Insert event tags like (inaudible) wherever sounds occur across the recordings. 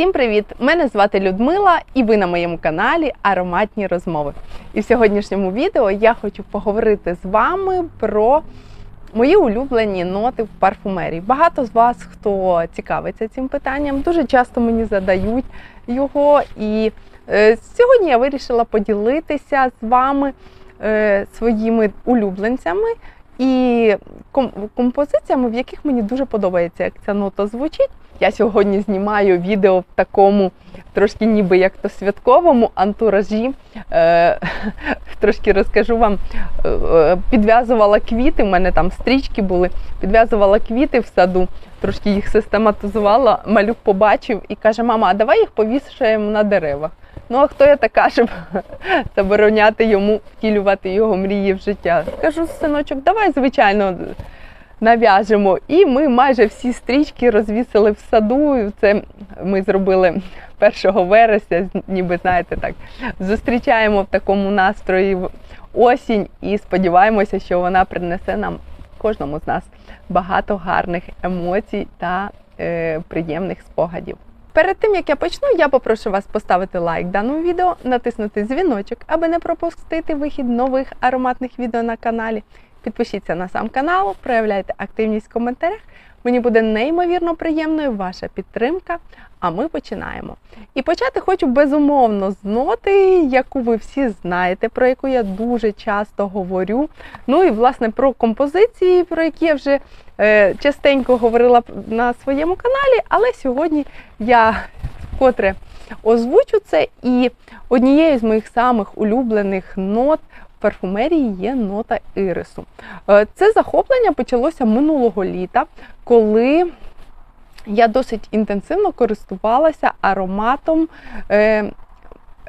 Всім привіт! Мене звати Людмила, і ви на моєму каналі Ароматні розмови. І в сьогоднішньому відео я хочу поговорити з вами про мої улюблені ноти в парфумерії. Багато з вас, хто цікавиться цим питанням, дуже часто мені задають його. І е, сьогодні я вирішила поділитися з вами е, своїми улюбленцями і композиціями, в яких мені дуже подобається, як ця нота звучить. Я сьогодні знімаю відео в такому трошки ніби як то святковому антуражі. Е, (laughs) трошки розкажу вам, Е, підв'язувала квіти, в мене там стрічки були, підв'язувала квіти в саду, трошки їх систематизувала. Малюк побачив і каже: мама, а давай їх повішаємо на деревах. Ну а хто я така, щоб (laughs) забороняти йому втілювати його мрії в життя? Кажу, синочок, давай, звичайно, нав'яжемо. І ми майже всі стрічки розвісили в саду. Це ми зробили 1 вересня, ніби знаєте, так зустрічаємо в такому настрої осінь і сподіваємося, що вона принесе нам кожному з нас багато гарних емоцій та е, приємних спогадів. Перед тим як я почну, я попрошу вас поставити лайк даному відео, натиснути дзвіночок, аби не пропустити вихід нових ароматних відео на каналі. Підпишіться на сам канал, проявляйте активність в коментарях. Мені буде неймовірно приємною ваша підтримка. А ми починаємо. І почати хочу безумовно з ноти, яку ви всі знаєте, про яку я дуже часто говорю. Ну і власне про композиції, про які я вже е, частенько говорила на своєму каналі, але сьогодні я вкотре озвучу це. І однією з моїх самих улюблених нот парфумерії є нота ірису. Е, Це захоплення почалося минулого літа, коли я досить інтенсивно користувалася ароматом е,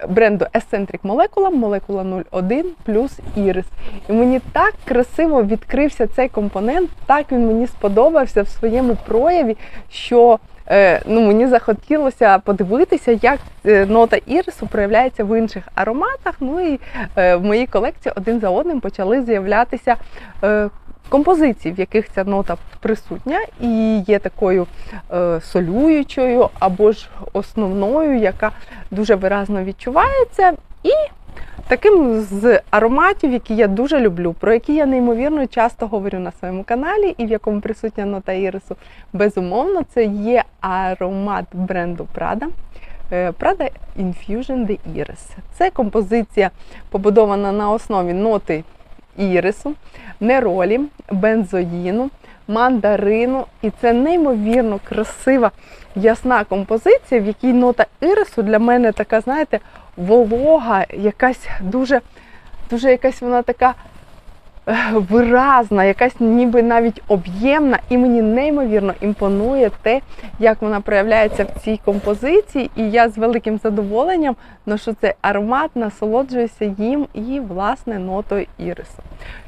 бренду Eccentric Molecula, Molecula 01 плюс Iris. І мені так красиво відкрився цей компонент, так він мені сподобався в своєму прояві, що ну, мені захотілося подивитися, як е, нота ірису проявляється в інших ароматах. Ну і е, в моїй колекції один за одним почали з'являтися. Е, Композиції, в яких ця нота присутня, і є такою е, солюючою або ж основною, яка дуже виразно відчувається. І таким з ароматів, які я дуже люблю, про які я неймовірно часто говорю на своєму каналі, і в якому присутня нота ірису, безумовно, це є аромат бренду Prada. Е, Prada Infusion de Iris. Це композиція побудована на основі ноти ірису, неролі, бензоїну, мандарину. І це неймовірно красива, ясна композиція, в якій нота ірису для мене така, знаєте, волога, якась дуже, дуже якась вона така (laughs) виразна, якась ніби навіть об'ємна, і мені неймовірно імпонує те, як вона проявляється в цій композиції. І я з великим задоволенням ношу цей аромат, насолоджуюся їм і власне нотою ірису.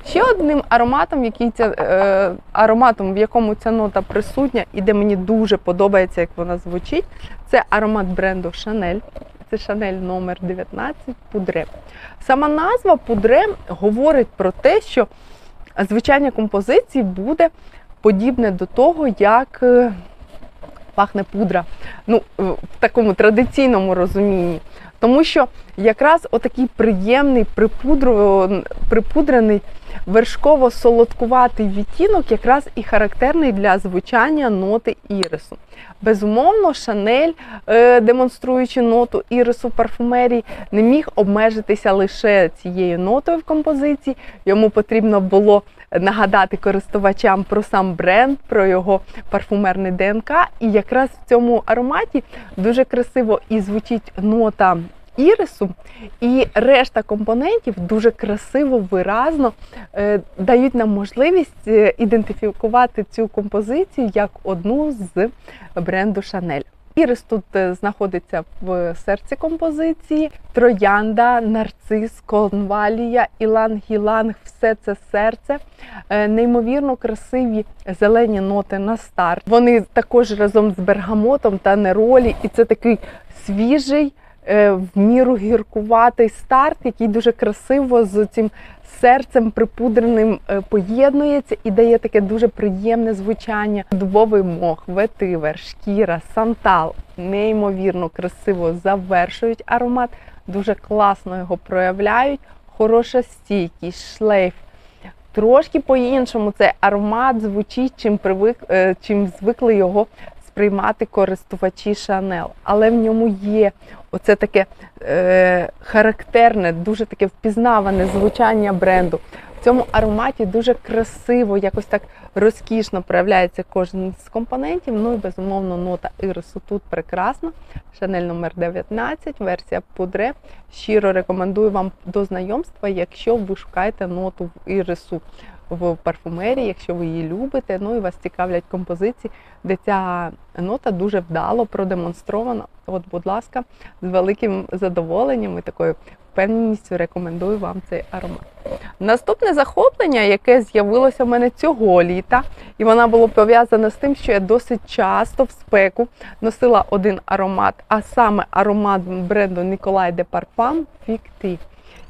Ще одним ароматом, який ця, е, ароматом, в якому ця нота присутня, і де мені дуже подобається, як вона звучить, це аромат бренду Chanel. Це Шанель номер 19 Пудре. Сама назва Пудре говорить про те, що звичайні композиції буде подібне до того, як е, пахне пудра. Ну, в такому традиційному розумінні. Тому що якраз отакий приємний припудрений вершково-солодкуватий відтінок якраз і характерний для звучання ноти ірису. Безумовно, Шанель, е, демонструючи ноту ірису в парфумерії, не міг обмежитися лише цією нотою в композиції. Йому потрібно було нагадати користувачам про сам бренд, про його парфумерний ДНК. І якраз в цьому ароматі дуже красиво і звучить нота ірису, і решта компонентів дуже красиво, виразно е, дають нам можливість е, ідентифікувати цю композицію як одну з бренду Chanel. Ірис тут е, знаходиться в серці композиції. Троянда, нарцис, конвалія, іланг-гіланг – все це серце. Е, Неймовірно красиві зелені ноти на старт. Вони також разом з бергамотом та неролі, і це такий свіжий в міру гіркуватий старт, який дуже красиво з цим серцем припудреним е, поєднується і дає таке дуже приємне звучання. Дубовий мох, ветивер, шкіра, сантал неймовірно красиво завершують аромат, дуже класно його проявляють. Хороша стійкість, шлейф. Трошки по-іншому цей аромат звучить, чим привик, е, чим звикли його сприймати користувачі Шанел. Але в ньому є оце таке е, характерне, дуже таке впізнаване звучання бренду. В цьому ароматі дуже красиво, якось так розкішно проявляється кожен з компонентів. Ну і безумовно нота ірису тут прекрасна. Шанель номер 19, версія пудре. Щиро рекомендую вам до знайомства, якщо ви шукаєте ноту в ірису в парфумерії, якщо ви її любите. Ну і вас цікавлять композиції, де ця нота дуже вдало продемонстрована. От, будь ласка, з великим задоволенням і такою впевненістю рекомендую вам цей аромат. Наступне захоплення, яке з'явилося в мене цього літа, і воно було пов'язане з тим, що я досить часто в спеку носила один аромат, а саме аромат бренду Ніколай де Парфам Фікти.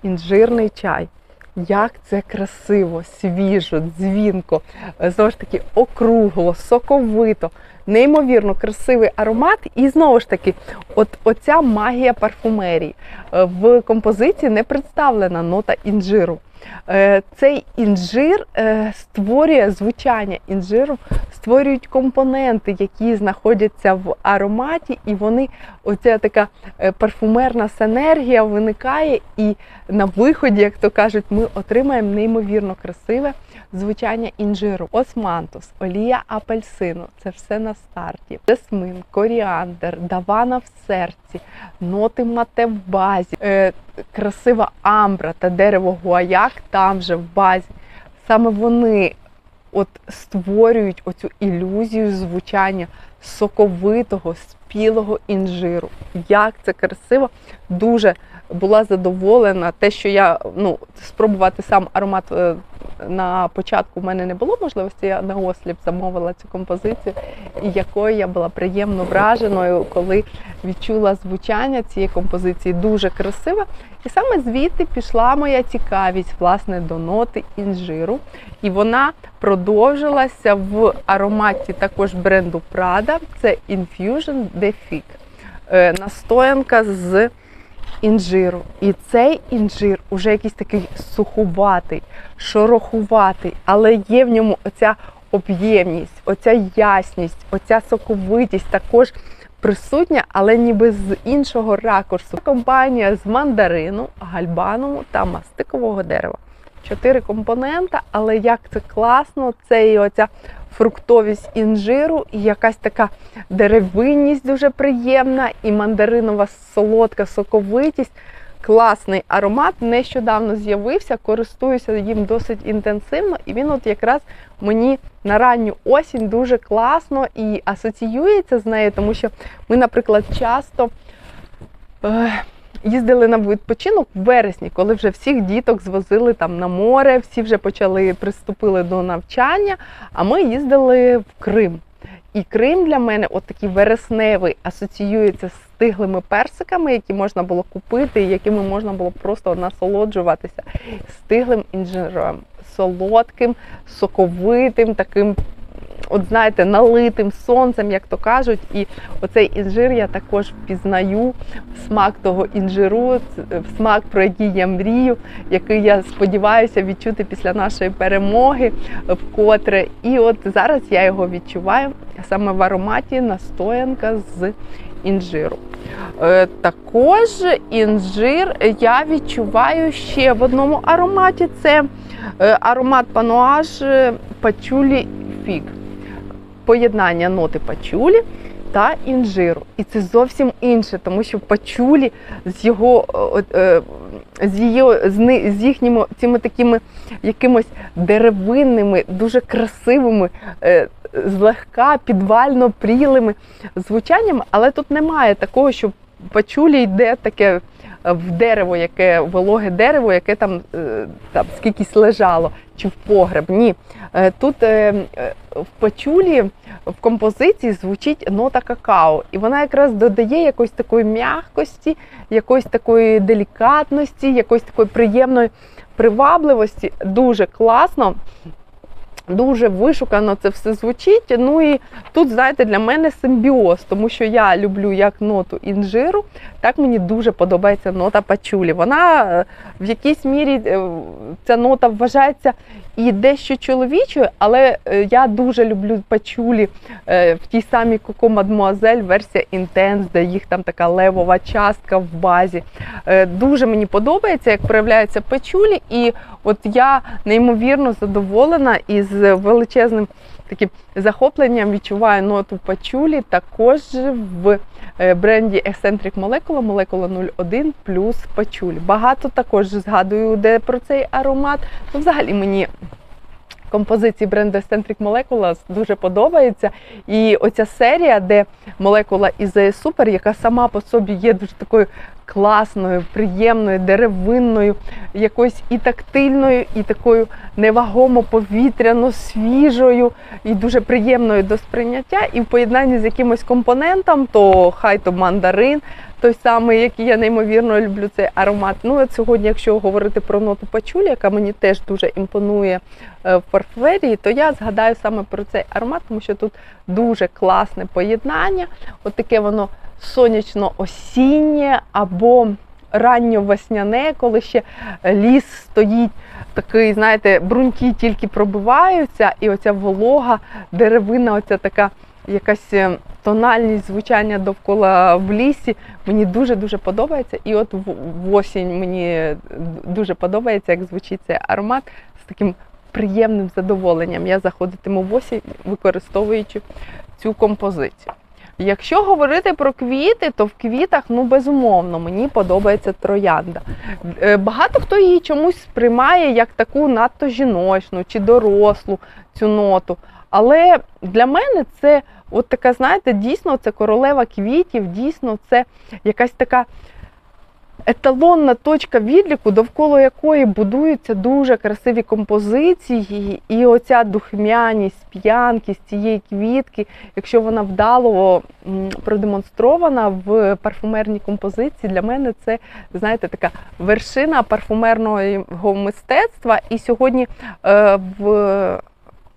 Інжирний чай. Як це красиво, свіжо, дзвінко, знову ж таки, округло, соковито, неймовірно красивий аромат. І знову ж таки, от оця магія парфумерії. Е, В композиції не представлена нота інжиру. Е, Цей інжир е, створює звучання інжиру, створюють компоненти, які знаходяться в ароматі, і вони, оця така парфумерна синергія виникає, і на виході, як то кажуть, ми отримаємо неймовірно красиве звучання інжиру. Османтус, олія апельсину це все на старті. десмин, коріандр, давана в серці, ноти мате в базі, е, красива амбра та дерево гуаяк там же в базі. Саме вони от створюють оцю ілюзію звучання соковитого, спілого інжиру. Як це красиво! Дуже була задоволена. Те, що я ну, спробувати сам аромат е, на початку в мене не було можливості, я на осліп замовила цю композицію, якою я була приємно враженою, коли відчула звучання цієї композиції дуже красиве. І саме звідти пішла моя цікавість власне до ноти інжиру. І вона продовжилася в ароматі також бренду Prada. Це Infusion de Fig. Е, Настоянка з інжиру. І цей інжир уже якийсь такий сухуватий, шорохуватий, але є в ньому оця об'ємність, оця ясність, оця соковитість також присутня, але ніби з іншого ракурсу. Компанія з мандарину, гальбану та мастикового дерева. Чотири компонента, але як це класно, це і оця фруктовість інжиру, і якась така деревинність дуже приємна, і мандаринова солодка соковитість. Класний аромат нещодавно з'явився, користуюся їм досить інтенсивно, і він от якраз мені на ранню осінь дуже класно і асоціюється з нею, тому що ми, наприклад, часто е, їздили на відпочинок в вересні, коли вже всіх діток звозили там на море, всі вже почали приступили до навчання. А ми їздили в Крим. І Крим для мене, от такий вересневий, асоціюється з стиглими персиками, які можна було купити, і якими можна було просто насолоджуватися. Стиглим інжиром, солодким, соковитим, таким, от знаєте, налитим сонцем, як то кажуть. І оцей інжир я також впізнаю смак того інжиру, смак, про який я мрію, який я сподіваюся відчути після нашої перемоги вкотре. І от зараз я його відчуваю саме в ароматі настоянка з інжиру. Е, Також інжир я відчуваю ще в одному ароматі. Це е, аромат пануаж е, пачулі фіг. Поєднання ноти пачулі та інжиру. І це зовсім інше, тому що пачулі з його е, е, з її, з, їхніми цими такими якимось деревинними, дуже красивими, е, злегка підвально прілими звучаннями, але тут немає такого, що пачулі йде таке в дерево, яке вологе дерево, яке там, е, там скількись лежало, чи в погреб. Ні. Е, Тут е, в пачулі в композиції звучить нота какао, і вона якраз додає якоїсь такої м'якості, якоїсь такої делікатності, якоїсь такої приємної привабливості. Дуже класно. Дуже вишукано це все звучить. Ну і тут, знаєте, для мене симбіоз, тому що я люблю як ноту інжиру, так мені дуже подобається нота пачулі. Вона е, в якійсь мірі е, ця нота вважається і дещо чоловічою, але е, я дуже люблю пачулі в тій самій Коко Мадмуазель, версія Intense, де їх там така левова частка в базі. Дуже мені подобається, як проявляються пачулі, і от я неймовірно задоволена і з величезним таким захопленням відчуваю ноту пачулі також в е, бренді Eccentric Molecula, Molecula 01 плюс пачуль. Багато також згадую, де про цей аромат. Ну, взагалі мені композиції бренду Eccentric Molecula дуже подобається. І оця серія, де молекула Ізея Супер, яка сама по собі є дуже такою класною, приємною, деревинною, якоюсь і тактильною, і такою невагомо повітряно свіжою, і дуже приємною до сприйняття. І в поєднанні з якимось компонентом, то хай то мандарин, той самий, який я неймовірно люблю цей аромат. Ну от сьогодні, якщо говорити про ноту пачулі, яка мені теж дуже імпонує е, в парфумерії, то я згадаю саме про цей аромат, тому що тут дуже класне поєднання. От таке воно сонячно-осіннє або ранньо-весняне, коли ще ліс стоїть. Такий, знаєте, бруньки тільки пробиваються, і оця волога, деревина, оця така якась е, тональність звучання довкола в лісі. Мені дуже-дуже подобається. І от в в осінь мені дуже подобається, як звучить цей аромат з таким приємним задоволенням. Я заходитиму в осінь, використовуючи цю композицію. Якщо говорити про квіти, то в квітах, ну безумовно, мені подобається троянда. Е, Багато хто її чомусь сприймає як таку надто жіночну чи дорослу цю ноту. Але для мене це от така, знаєте, дійсно це королева квітів, дійсно це якась така еталонна точка відліку, довкола якої будуються дуже красиві композиції, і оця духмяність, п'янкість цієї квітки, якщо вона вдало продемонстрована в парфумерній композиції, для мене це, знаєте, така вершина парфумерного мистецтва. І сьогодні е, в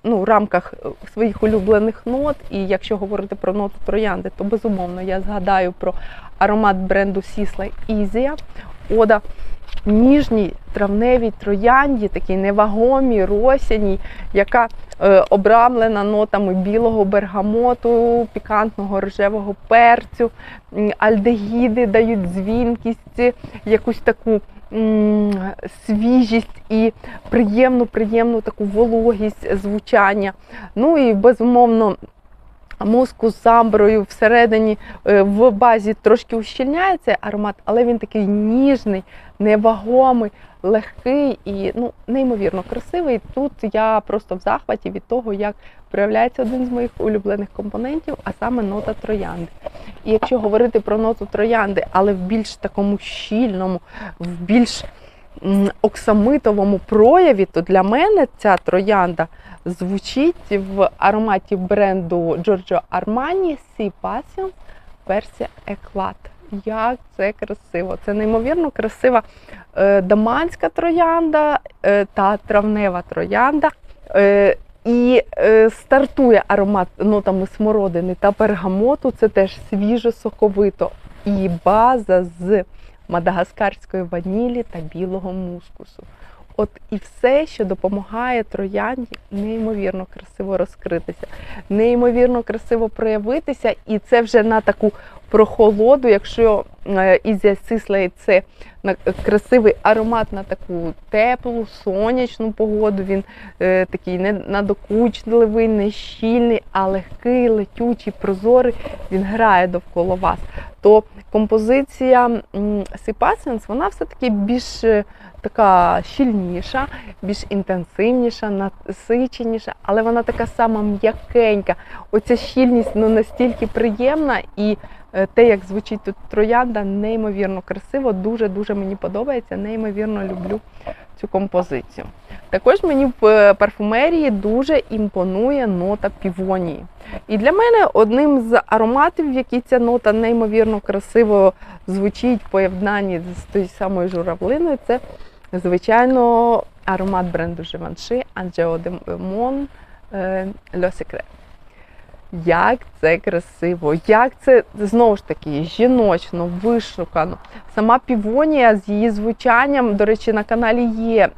ну, в рамках своїх улюблених нот, і якщо говорити про ноту троянди, то безумовно я згадаю про аромат бренду Сісла Ізія. Ода ніжній травневій троянді, такій невагомій, росяній, яка е, обрамлена нотами білого бергамоту, пікантного рожевого перцю, альдегіди дають дзвінкість, якусь таку свіжість і приємну, приємну таку вологість звучання. Ну і безумовно. Мозку з амброю всередині е, в базі трошки ущільняє цей аромат, але він такий ніжний, невагомий, легкий і ну, неймовірно красивий. Тут я просто в захваті від того, як проявляється один з моїх улюблених компонентів, а саме нота троянди. І якщо говорити про ноту троянди, але в більш такому щільному, в більш оксамитовому прояві, то для мене ця троянда звучить в ароматі бренду Giorgio Armani Sea Passion версія Еклат. Як це красиво! Це неймовірно красива е, даманська троянда е, та травнева троянда. Е, і стартує аромат нотами смородини та пергамоту. Це теж свіжо соковито. І база з мадагаскарської ванілі та білого мускусу. От і все, що допомагає троянді, неймовірно красиво розкритися, неймовірно красиво проявитися, і це вже на таку прохолоду, якщо Ізя Сислей це на красивий аромат на таку теплу, сонячну погоду. Він е, такий не надокучливий, не щільний, а легкий, летючий, прозорий. Він грає довкола вас. То композиція Сіпасенс, вона все-таки більш е, така щільніша, більш інтенсивніша, насиченіша, але вона така сама м'якенька. Оця щільність ну, настільки приємна і те, як звучить тут троянда, неймовірно красиво, дуже-дуже мені подобається, неймовірно люблю цю композицію. Також мені в е, парфумерії дуже імпонує нота півонії. І для мене одним з ароматів, в якій ця нота неймовірно красиво звучить в поєднанні з тією самою журавлиною, це, звичайно, аромат бренду Givenchy Angeo de Mon е, Le Secret. Як це красиво, як це знову ж таки жіночно, вишукано. Сама півонія з її звучанням, до речі, на каналі є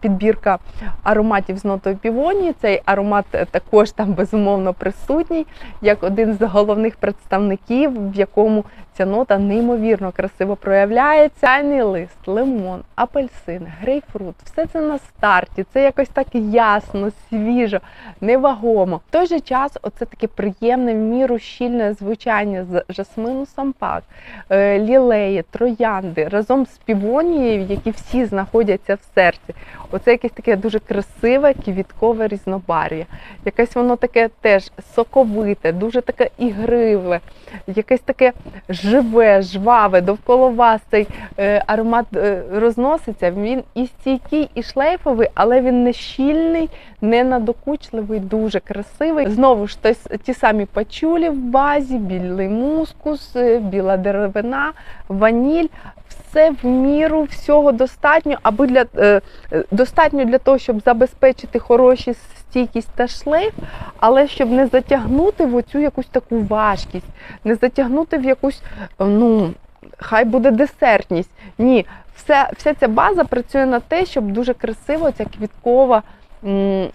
підбірка ароматів з нотою півонії. Цей аромат е, також там безумовно присутній, як один з головних представників, в якому ця нота неймовірно красиво проявляється. Чайний лист, лимон, апельсин, грейпфрут все це на старті. Це якось так ясно, свіжо, невагомо. В той же час, оце таке приємне в міру щільне звучання з жасмину сампак, е, лілеї, троянди разом з півонією, які всі знаходяться в серці. Оце якесь таке дуже красиве квіткове різнобар'я. Якесь воно таке теж соковите, дуже таке ігриве, якесь таке живе, жваве, довкола вас цей е, аромат е, розноситься. Він і стійкий, і шлейфовий, але він не щільний, не надокучливий, дуже красивий. Знову ж ті, самі пачулі в базі, білий мускус, е, біла деревина, ваніль. Все в міру всього достатньо, аби для е, е, достатньо для того, щоб забезпечити хороші стійкість та шлейф, але щоб не затягнути в оцю якусь таку важкість, не затягнути в якусь, ну хай буде десертність. Ні, все, вся ця база працює на те, щоб дуже красиво ця квіткова. м,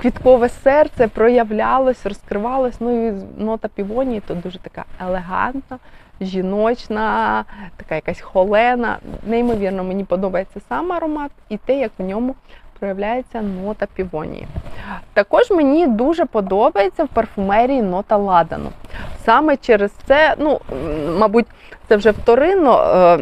Квіткове серце проявлялось, розкривалось. Ну і нота півонії то дуже така елегантна, жіночна, така якась холена. Неймовірно, мені подобається сам аромат і те, як в ньому проявляється нота півонії. Також мені дуже подобається в парфумерії нота ладану. Саме через це, ну, мабуть, це вже вторинно.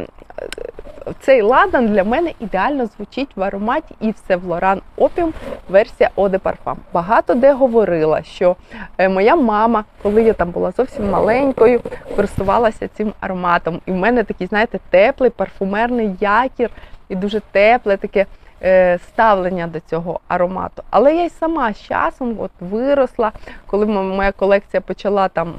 Цей ладан для мене ідеально звучить в ароматі Yves Saint Laurent Opium версія Eau de Parfum. Багато де говорила, що е, моя мама, коли я там була зовсім маленькою, користувалася цим ароматом. І в мене такий, знаєте, теплий парфумерний якір і дуже тепле таке е, ставлення до цього аромату. Але я й сама з часом от виросла, коли моя колекція почала там.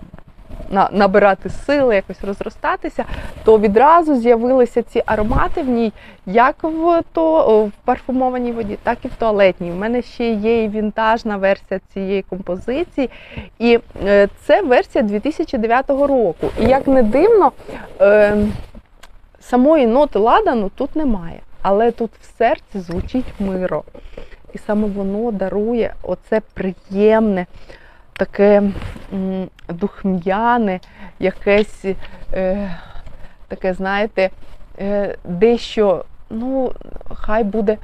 На- Набирати сили, якось розростатися, то відразу з'явилися ці аромати в ній, як в то в парфумованій воді, так і в туалетній. У мене ще є і вінтажна версія цієї композиції, і е, це версія 2009 року. І як не дивно, е, самої ноти ладану тут немає, але тут в серці звучить миро. І саме воно дарує оце приємне, таке духм'яне, якесь е, таке, знаєте, е, дещо, ну, хай буде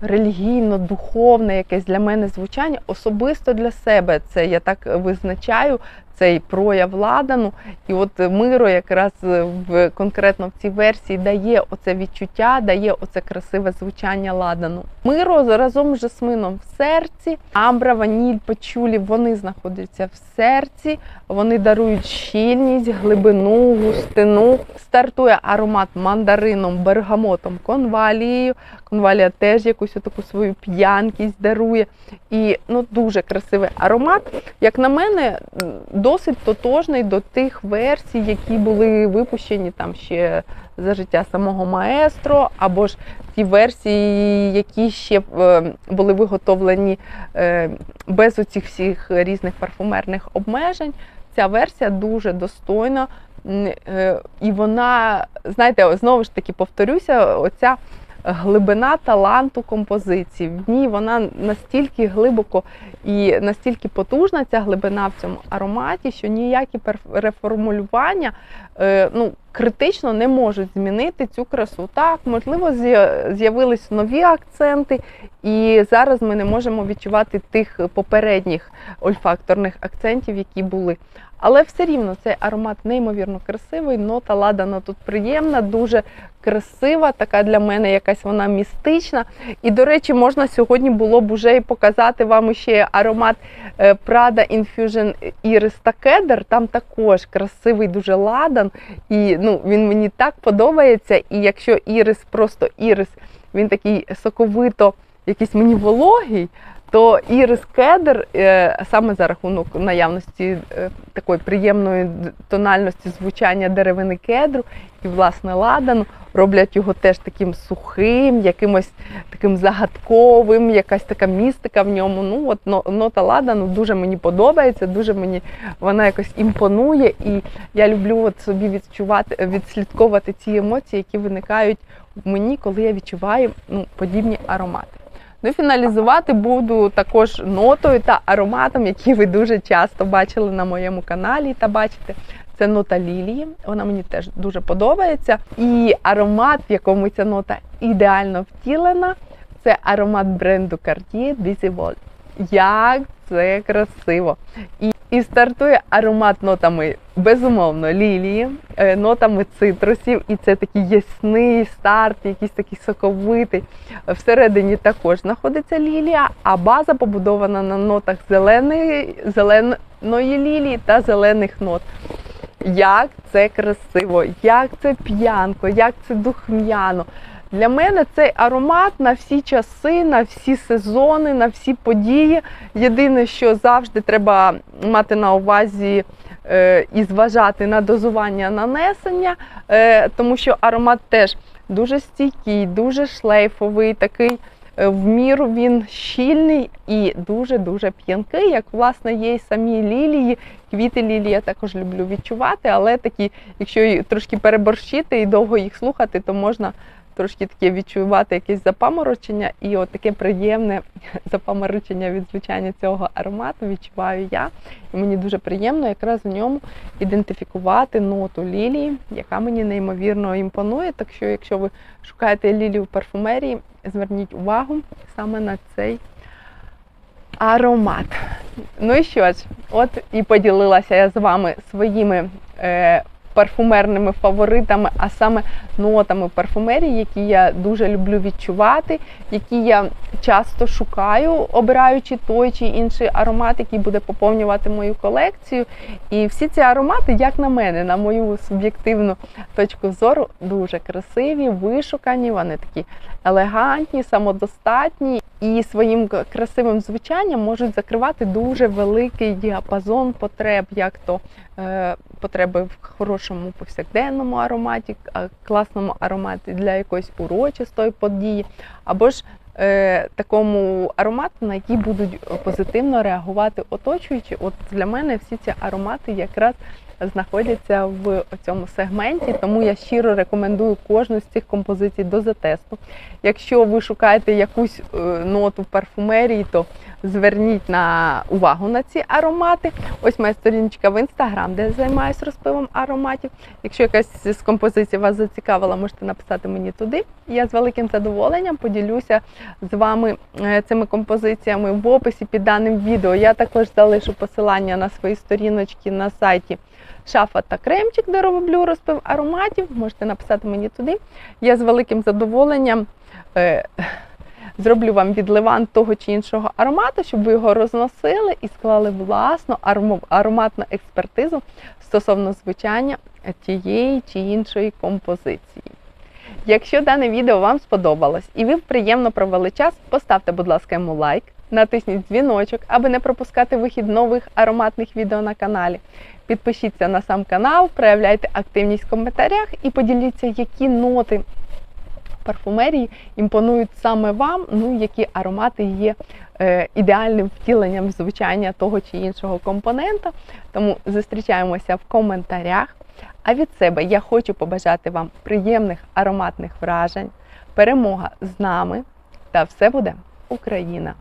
релігійно, духовне якесь для мене звучання. Особисто для себе це я так визначаю цей прояв ладану. І от миро якраз в конкретно в цій версії дає оце відчуття, дає оце красиве звучання ладану. Миро разом з жасмином в серці, амбра, ваніль, пачулі, вони знаходяться в серці, вони дарують щільність, глибину, густину. Стартує аромат мандарином, бергамотом, конвалією. Конвалія теж якусь таку свою п'янкість дарує. І ну, дуже красивий аромат. Як на мене, досить тотожний до тих версій, які були випущені там ще за життя самого маестро, або ж ті версії, які ще е, були виготовлені е, без оцих всіх різних парфумерних обмежень. Ця версія дуже достойна. Е, І вона, знаєте, знову ж таки повторюся, оця глибина таланту композиції. В ній вона настільки глибоко і настільки потужна, ця глибина в цьому ароматі, що ніякі перф- реформулювання е, ну, критично не можуть змінити цю красу. Так, можливо, з'явились нові акценти, і зараз ми не можемо відчувати тих попередніх ольфакторних акцентів, які були. Але все рівно цей аромат неймовірно красивий, нота ладана тут приємна, дуже красива, така для мене якась вона містична. І, до речі, можна сьогодні було б уже і показати вам ще аромат е, Prada Infusion Iris та Кедр. Там також красивий дуже ладан. І ну, він мені так подобається. І якщо ірис, просто ірис, він такий соковито, якийсь мені вологий, то ірис кедр е, саме за рахунок наявності е, такої приємної тональності звучання деревини кедру і власне ладану роблять його теж таким сухим, якимось таким загадковим, якась така містика в ньому. Ну от нота ладану дуже мені подобається, дуже мені вона якось імпонує, і я люблю от собі відчувати, відслідковувати ці емоції, які виникають в мені, коли я відчуваю ну, подібні аромати. Ну фіналізувати буду також нотою та ароматом, який ви дуже часто бачили на моєму каналі та бачите. Це нота лілії. Вона мені теж дуже подобається. І аромат, в якому ця нота ідеально втілена, це аромат бренду Cartier Dizzy World. Як це красиво! І, і стартує аромат нотами безумовно лілії, е, нотами цитрусів, і це такий ясний старт, якийсь такий соковитий. Всередині також знаходиться лілія, а база побудована на нотах зеленої, зеленої лілії та зелених нот. Як це красиво, як це п'янко, як це духм'яно. Для мене цей аромат на всі часи, на всі сезони, на всі події. Єдине, що завжди треба мати на увазі е, і зважати на дозування нанесення, е, тому що аромат теж дуже стійкий, дуже шлейфовий, такий е, в міру він щільний і дуже-дуже п'янкий, як власне є і самі лілії. Квіти лілії я також люблю відчувати, але такі, якщо трошки переборщити і довго їх слухати, то можна трошки таке відчувати якесь запаморочення, і от таке приємне (laughs) запаморочення від звучання цього аромату відчуваю я. І мені дуже приємно якраз в ньому ідентифікувати ноту лілії, яка мені неймовірно імпонує. Так що, якщо ви шукаєте лілію в парфумерії, зверніть увагу саме на цей аромат. Ну і що ж, от і поділилася я з вами своїми е, парфумерними фаворитами, а саме нотами парфумерії, які я дуже люблю відчувати, які я часто шукаю, обираючи той чи інший аромат, який буде поповнювати мою колекцію. І всі ці аромати, як на мене, на мою суб'єктивну точку зору, дуже красиві, вишукані, вони такі елегантні, самодостатні і своїм красивим звучанням можуть закривати дуже великий діапазон потреб, як то потреби в хорошому повсякденному ароматі, класному ароматі для якоїсь урочистої події, або ж е, такому аромату, на який будуть позитивно реагувати оточуючі. От для мене всі ці аромати якраз знаходяться в цьому сегменті, тому я щиро рекомендую кожну з цих композицій до затесту. Якщо ви шукаєте якусь е, ноту в парфумерії, то зверніть на увагу на ці аромати. Ось моя сторіночка в інстаграм, де я займаюся розпивом ароматів. Якщо якась з композицій вас зацікавила, можете написати мені туди. Я з великим задоволенням поділюся з вами е, цими композиціями в описі під даним відео. Я також залишу посилання на свої сторіночки на сайті Шафа та Кремчик, де роблю розпив ароматів. Можете написати мені туди. Я з великим задоволенням. е, Зроблю вам відливан того чи іншого аромату, щоб ви його розносили і склали власну ароматну експертизу стосовно звучання тієї чи іншої композиції. Якщо дане відео вам сподобалось і ви приємно провели час, поставте, будь ласка, йому лайк, натисніть дзвіночок, аби не пропускати вихід нових ароматних відео на каналі. Підпишіться на сам канал, проявляйте активність в коментарях і поділіться, які ноти парфумерії імпонують саме вам, ну які аромати є е, ідеальним втіленням звучання того чи іншого компонента. Тому зустрічаємося в коментарях. А від себе я хочу побажати вам приємних ароматних вражень, перемога з нами та все буде Україна!